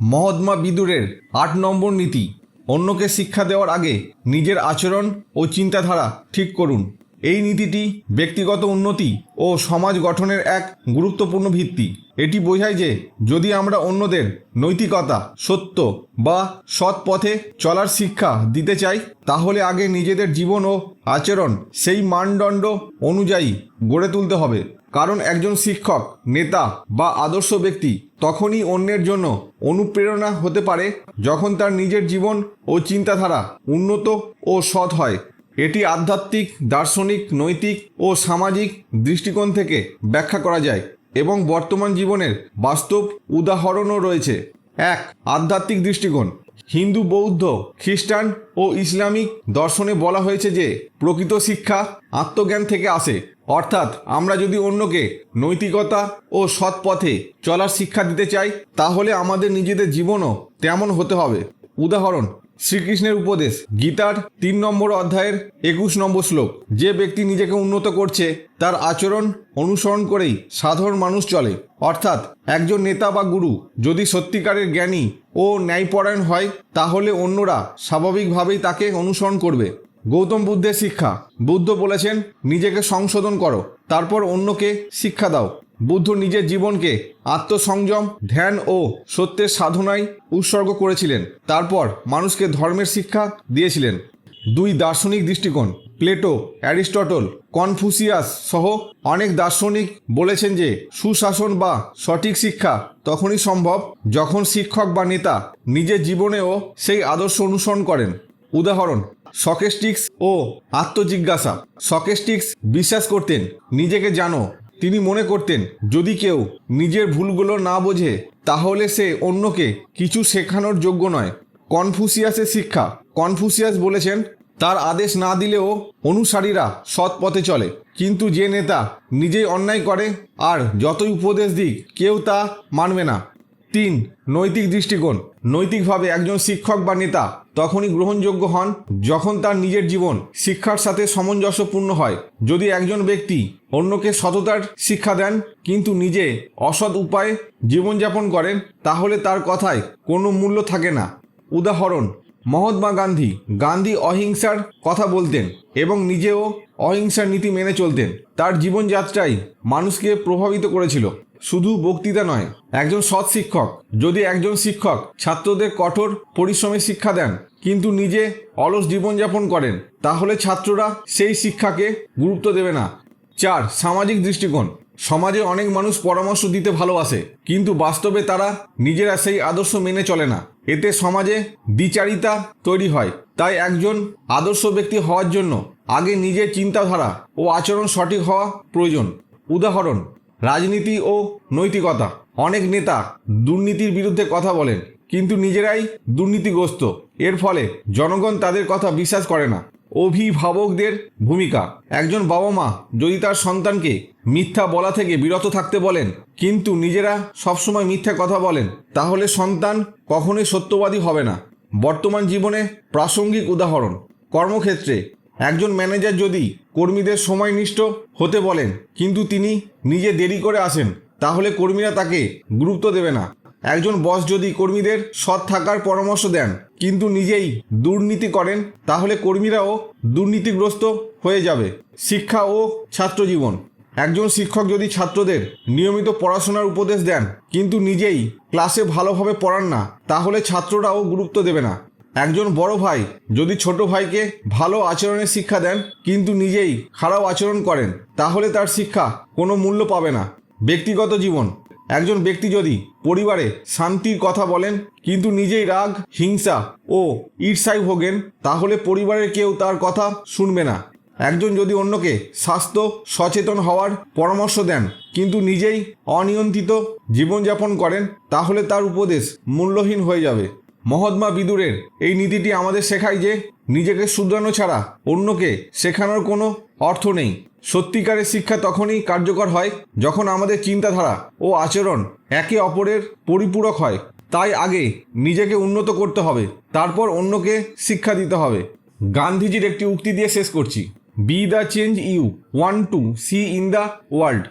মহাত্মা বিদুরের আট নম্বর নীতি, অন্যকে শিক্ষা দেওয়ার আগে নিজের আচরণ ও চিন্তাধারা ঠিক করুন। এই নীতিটি ব্যক্তিগত উন্নতি ও সমাজ গঠনের এক গুরুত্বপূর্ণ ভিত্তি। এটি বোঝায় যে যদি আমরা অন্যদের নৈতিকতা, সত্য বা সৎ পথে চলার শিক্ষা দিতে চাই, তাহলে আগে নিজেদের জীবন ও আচরণ সেই মানদণ্ড অনুযায়ী গড়ে তুলতে হবে। কারণ একজন শিক্ষক, নেতা বা আদর্শ ব্যক্তি তখনই অন্যের জন্য অনুপ্রেরণা হতে পারে যখন তার নিজের জীবন ও চিন্তাধারা উন্নত ও সৎ হয়। এটি আধ্যাত্মিক, দার্শনিক, নৈতিক ও সামাজিক দৃষ্টিকোণ থেকে ব্যাখ্যা করা যায় এবং বর্তমান জীবনের বাস্তব উদাহরণও রয়েছে। এক, আধ্যাত্মিক দৃষ্টিকোণ। হিন্দু, বৌদ্ধ, খ্রিস্টান ও ইসলামিক দর্শনে বলা হয়েছে যে প্রকৃত শিক্ষা আত্মজ্ঞান থেকে আসে। অর্থাৎ আমরা যদি অন্যকে নৈতিকতা ও সৎ পথে চলার শিক্ষা দিতে চাই, তাহলে আমাদের নিজেদের জীবনও তেমন হতে হবে। উদাহরণ, শ্রীকৃষ্ণের উপদেশ, গীতার তিন নম্বর অধ্যায়ের একুশ নম্বর শ্লোক। যে ব্যক্তি নিজেকে উন্নত করছে, তার আচরণ অনুসরণ করেই সাধারণ মানুষ চলে। অর্থাৎ একজন নেতা বা গুরু যদি সত্যিকারের জ্ঞানী ও ন্যায়পরায়ণ হয়, তাহলে অন্যরা স্বাভাবিকভাবেই তাকে অনুসরণ করবে। গৌতম বুদ্ধের শিক্ষা। বুদ্ধ বলেছেন, নিজেকে সংশোধন করো, তারপর অন্যকে শিক্ষা দাও। বুদ্ধ নিজের জীবনকে আত্মসংযম, ধ্যান ও সত্যের সাধনায় উৎসর্গ করেছিলেন। তারপর মানুষকে ধর্মের শিক্ষা দিয়েছিলেন। দুই দার্শনিক দৃষ্টিকোণ। প্লেটো, অ্যারিস্টটল, কনফুসিয়াস সহ অনেক দার্শনিক বলেছেন যে, সুশাসন বা সঠিক শিক্ষা তখনই সম্ভব যখন শিক্ষক বা নেতা নিজের জীবনেও সেই আদর্শ অনুসরণ করেন। উদাহরণ, সকেস্টিক্স ও আত্মজিজ্ঞাসা। সকেস্টিক্স বিশ্বাস করতেন, নিজেকে জানো। তিনি মনে করতেন, যদি কেউ নিজের ভুলগুলো না বোঝে, তাহলে সে অন্যকে কিছু শেখানোর যোগ্য নয়। কনফুসিয়াসের শিক্ষা, কনফুসিয়াস বলেছেন তার আদেশ না দিলেও অনুসারীরা সৎ পথে চলে। কিন্তু যে নেতা নিজেই অন্যায় করে আর যতই উপদেশ দিক, কেউ তা মানবে না। তিন, নৈতিক দৃষ্টিকোণ। নৈতিকভাবে একজন শিক্ষক বা নেতা তখনই গ্রহণযোগ্য হন যখন তার নিজের জীবন শিক্ষার সাথে সামঞ্জস্যপূর্ণ হয়। যদি একজন ব্যক্তি অন্যকে সততার শিক্ষা দেন, কিন্তু নিজে অসৎ উপায়ে জীবনযাপন করেন, তাহলে তার কথায় কোনো মূল্য থাকে না। উদাহরণ মহাত্মা গান্ধী গান্ধী অহিংসার কথা বলতেন এবং নিজেও অহিংসার নীতি মেনে চলতেন। তার জীবনযাত্রাই মানুষকে প্রভাবিত করেছিল। শুধু বক্তৃতা নয়, একজন সৎ শিক্ষক, যদি একজন শিক্ষক ছাত্রদের কঠোর পরিশ্রমে শিক্ষা দেন, কিন্তু নিজে অলস জীবনযাপন করেন, তাহলে ছাত্ররা সেই শিক্ষাকে গুরুত্ব দেবে না। চার, সামাজিক দৃষ্টিকোণ। সমাজে অনেক মানুষ পরামর্শ দিতে ভালোবাসে, কিন্তু বাস্তবে তারা নিজেরা সেই আদর্শ মেনে চলে না। এতে সমাজে দ্বিচারিতা তৈরি হয়। তাই একজন আদর্শ ব্যক্তি হওয়ার জন্য আগে নিজের চিন্তাধারা ও আচরণ সঠিক হওয়া প্রয়োজন। উদাহরণ, রাজনীতি ও নৈতিকতা। অনেক নেতা দুর্নীতির বিরুদ্ধে কথা বলেন, কিন্তু নিজেরাই দুর্নীতিগ্রস্ত। এর ফলে জনগণ তাদের কথা বিশ্বাস করে না। অভিভাবকদের ভূমিকা। একজন বাবা মা যদি তার সন্তানকে মিথ্যা বলা থেকে বিরত থাকতে বলেন, কিন্তু নিজেরা সবসময় মিথ্যা কথা বলেন, তাহলে সন্তান কখনোই সত্যবাদী হবে না। বর্তমান জীবনে প্রাসঙ্গিক উদাহরণ, কর্মক্ষেত্রে একজন ম্যানেজার যদি কর্মীদের সময়নিষ্ঠ হতে বলেন, কিন্তু তিনি নিজে দেরি করে আসেন, তাহলে কর্মীরা তাকে গুরুত্ব দেবে না। একজন বস যদি কর্মীদের সৎ থাকার পরামর্শ দেন কিন্তু নিজেই দুর্নীতি করেন, তাহলে কর্মীরাও দুর্নীতিগ্রস্ত হয়ে যাবে। শিক্ষা ও ছাত্র জীবন একজন শিক্ষক যদি ছাত্রদের নিয়মিত পড়াশোনার উপদেশ দেন, কিন্তু নিজেই ক্লাসে ভালোভাবে পড়ান না, তাহলে ছাত্ররাও গুরুত্ব দেবে না। একজন বড় ভাই যদি ছোট ভাইকে ভালো আচরণের শিক্ষা দেন, কিন্তু নিজেই খারাপ আচরণ করেন, তাহলে তার শিক্ষা কোনো মূল্য পাবে না। ব্যক্তিগত জীবন। একজন ব্যক্তি যদি পরিবারে শান্তির কথা বলেন, কিন্তু নিজেই রাগ, হিংসা ও ঈর্ষায় ভোগেন, তাহলে পরিবারের কেউ তার কথা শুনবে না। একজন যদি অন্যকে স্বাস্থ্য সচেতন হওয়ার পরামর্শ দেন, কিন্তু নিজেই অনিয়ন্ত্রিত জীবনযাপন করেন, তাহলে তার উপদেশ মূল্যহীন হয়ে যাবে। মহাত্মা বিদুরের এই নীতিটি আমাদের শেখায় যে, নিজেকে শুধরানো ছাড়া অন্যকে শেখানোর কোনো অর্থ নেই। সত্যিকারের শিক্ষা তখনই কার্যকর হয় যখন আমাদের চিন্তাধারা ও আচরণ একে অপরের পরিপূরক হয়। তাই আগে নিজেকে উন্নত করতে হবে, তারপর অন্যকে শিক্ষা দিতে হবে। গান্ধীজির একটি উক্তি দিয়ে শেষ করছি। Be the change you want to see in the world